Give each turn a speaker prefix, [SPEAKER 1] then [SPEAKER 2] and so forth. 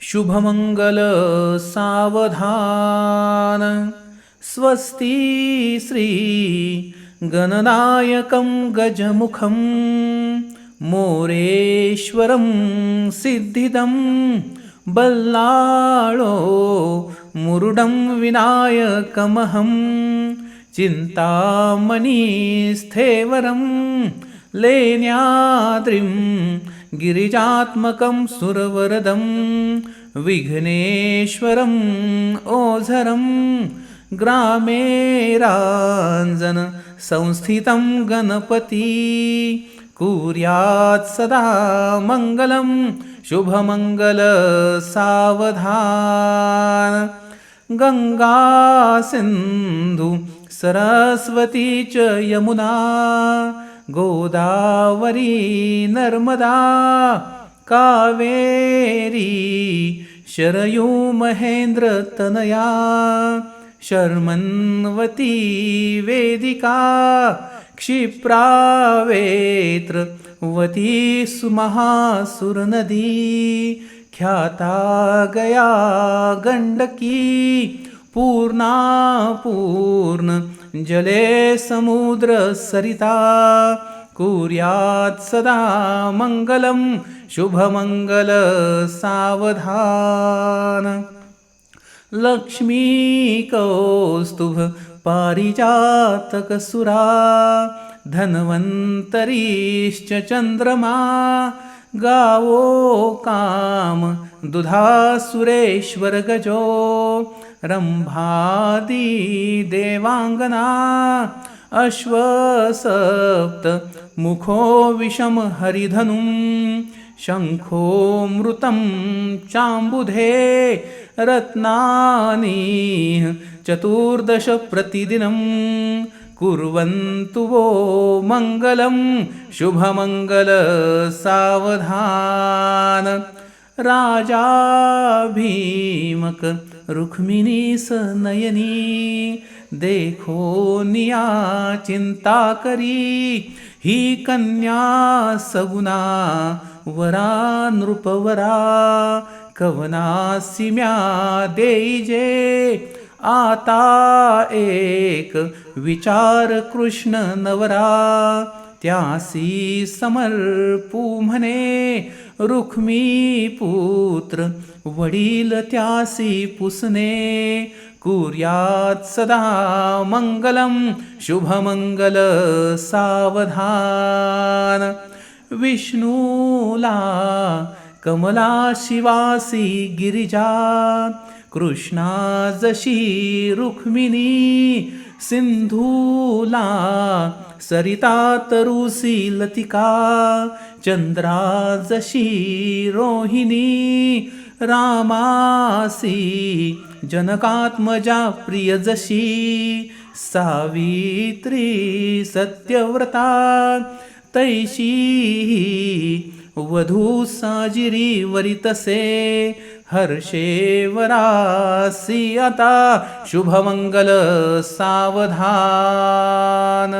[SPEAKER 1] शुभमङ्गल सावधान। स्वस्ति श्री गणनायकं गजमुखं मोरेश्वरं सिद्धिदं बल्लाळो मुरुडं विनायकमहं चिन्तामणिस्थेवरं लेण्याद्रिं गिरिजात्मकं सुरवरदं विघ्नेश्वरम् ओझरं ग्रामेराञ्जन संस्थितं गणपती कुर्यात् सदा मङ्गलं शुभमङ्गलसावधान गङ्गासिन्धु गङ्गा सिन्धु सरस्वती च यमुना गोदावरी नर्मदा कावेरी शरयू महेन्द्रतनया शर्मन्वती वेदिका क्षिप्रावेत्र वती सुमहासुरनदी ख्याता गया गण्डकी पूर्णा पूर्ण जले समुद्र सरिता कुर्यात् सदा मङ्गलं शुभमङ्गल सावधान। लक्ष्मीकौस्तुभ पारिजातकसुरा धन्वन्तरीश्च चन्द्रमा गावो काम दुधासुरेश्वरगजो रंभादी देवांगना अश्वसप्त मुखो विषम हरिधनुं शङ्खो चाम्बुधे रत्नानि चतुर्दशप्रतिदिनं कुर्वन्तु वो मङ्गलं शुभमङ्गलसावधान राजा भीमक रुक्मिणी सनयनी देखो निया चिंता करी ही कन्या सगुना वरा नृपवरा कवनासी म्या देईजे आता एक विचार कृष्ण नवरा त्यासी समर्पू म्हणे रुक्मी पुत्र वडील त्यासी पुसणे कुर्यात् सदा मङ्गलं शुभमङ्गल सावधान। विष्णूला कमला शिवासी गिरिजा कृष्णा जशी रुक्मिणी सिंधूला सरिता तरुसी लतिका चंद्रा जशी रोहिणी रामासी जनकात्मजा प्रिय जशी सावित्री सत्यव्रता तैशी वधू साजिरी वरितसे हर्षेवरासी आता शुभमंगल सावधान।